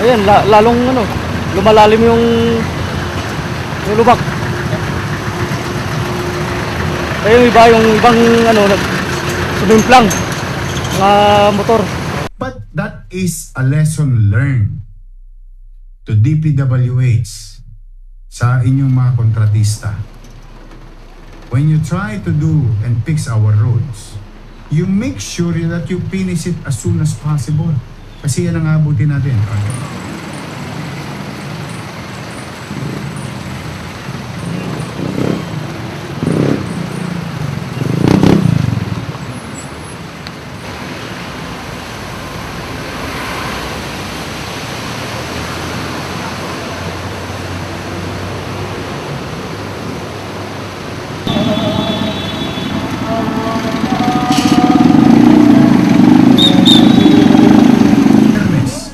Ayan, la- lalong ano, lumalalim yung yung lubak. Kaya yung iba, yung ibang ano, sumimplang mga motor. But that is a lesson learned to DPWH sa inyong mga kontratista. When you try to do and fix our roads, you make sure that you finish it as soon as possible. Kasi yan ang abutin natin. Fairness,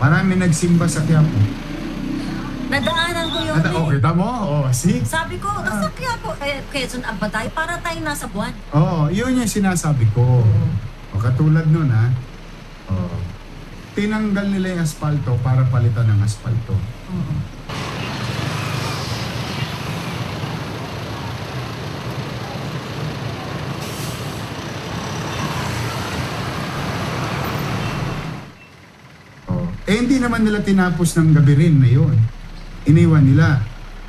marami nagsimba sa Quiapo. Nadaanan ko yun Nata, eh. okay, tamo? Oh, see? Sabi ko, nasa kaya po, eh, Quezon Abatay, para tayo nasa buwan. Oo, yun yung sinasabi ko. O, katulad nun ha. Oh, tinanggal nila yung asfalto para palitan ng asfalto. Oo. Eh hindi naman nila tinapos ng gabi rin na yun. Iniwan nila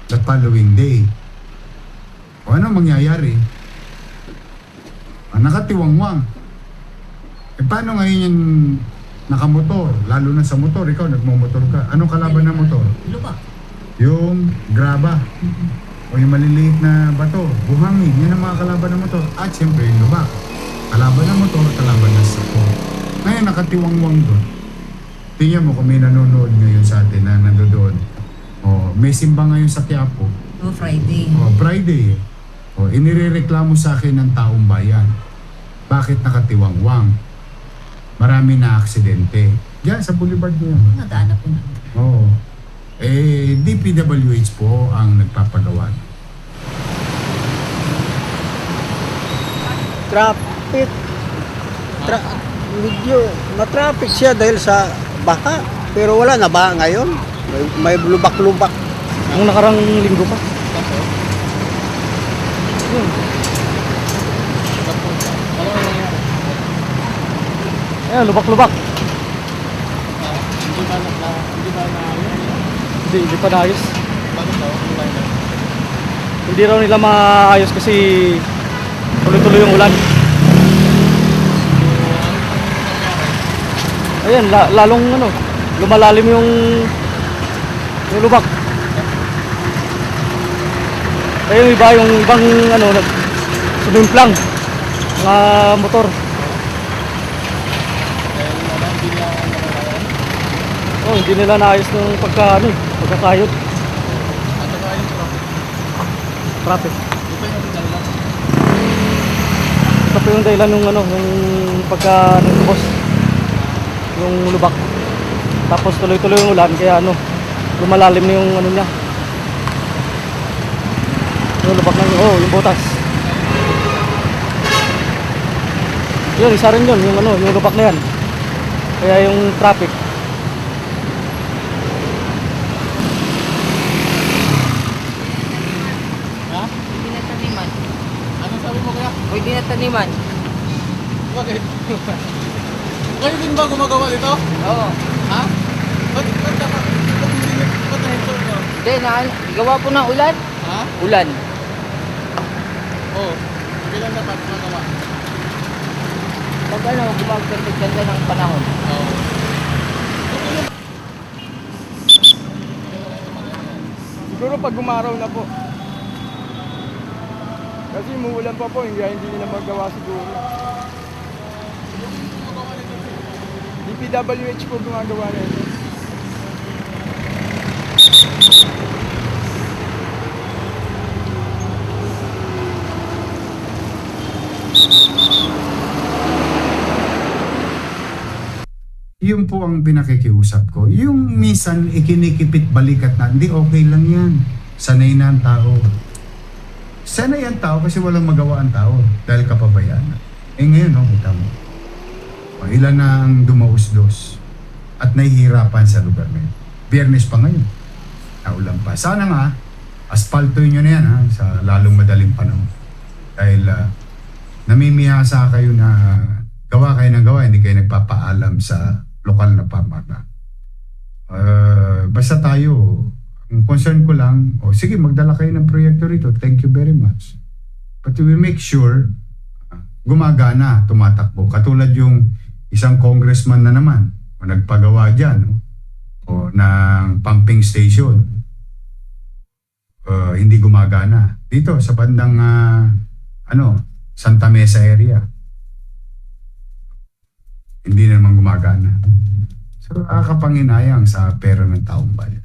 the following day. O ano mangyayari? Ah, nakatiwangwang. Eh paano ngayon yung nakamotor? Lalo na sa motor, ikaw nagmumotor ka. Anong kalaban ng motor? Lubak. Yung graba. O yung maliliit na bato. Buhangin. Yan ang mga kalaban ng motor. At siyempre yung lubak. Kalaban ng motor, kalaban ng sako. Ngayon nakatiwangwang doon. Tingnan mo kung may nanonood ngayon sa atin na nandoon. O, may simba ngayon sa Quiapo. No Friday. O, Friday. O, inirereklamo sa akin ng taong bayan. Bakit nakatiwangwang? Marami na aksidente. Diyan sa boulevard niyo. Nadaanan ko na. Oo. Eh, DPWH po ang nagpapagawa. traffic tra medyo na-traffic siya dahil sa baha pero wala na baha ngayon may, may lubak-lubak Ang nakarang linggo pa. Yun. Ayan, lubak-lubak. Hindi, hindi pa naayos. Hindi raw nila maayos kasi tuloy-tuloy yung ulan. Ayan, la- lalong ano, lumalalim yung yung lubak. Kaya yung iba, yung ibang ano, sumimplang mga motor. Oh, hindi nila naayos ng pagka ano, eh, pagkakayod. Traffic. Ito po yung dahilan ng ano, yung pagka nagubos yung lubak. Tapos tuloy-tuloy yung ulan kaya ano, lumalalim na yung ano niya. Yung lubak ng oh, yung butas. Yun, isa rin yun, yung ano, yung lubak na yan. Kaya yung traffic. Pwede na taniman. Ano sabi mo kaya? Pwede na taniman. Bakit? Kayo din ba gumagawa nito? Oo. Ha? Ba't ba't dapat ba't hindi ba't nahinto nyo? Hindi, na, gawa po ng ulan. Ha? Ulan. Oo. Kailan dapat magawa? Pag ano, gumaganda ng panahon. Oo. Siguro pag umaraw na po. Kasi umuulan pa po, hindi, hindi nila magawa siguro. DPWH po gumagawa na ito. Yun po ang pinakikiusap ko. Yung minsan ikinikipit balikat na, hindi okay lang yan. Sanay na ang tao. Sanay ang tao kasi walang magawa ang tao dahil kapabayaan. Eh ngayon, no, kita mo. O, ilan na ang dumausdos. At nahihirapan sa lugar na. Biyernes pa ngayon. Naulan pa. Sana nga, aspaltoy nyo na yan ha, sa lalong madaling panahon. Dahil uh, namimihasa kayo na gawa kayo ng gawa, hindi kayo nagpapaalam sa lokal na pamahalaan. Uh, basta tayo, ang concern ko lang, o sige, magdala kayo ng proyekto rito. Thank you very much. But we make sure uh, gumagana, tumatakbo. Katulad yung isang congressman na naman, o nagpagawa dyan, no? o ng pumping station. Uh, hindi gumagana. Dito, sa bandang, ah, ano, Santa Mesa area. Hindi na naman gumagana. So, nakakapanginayang sa pera ng taong bayan.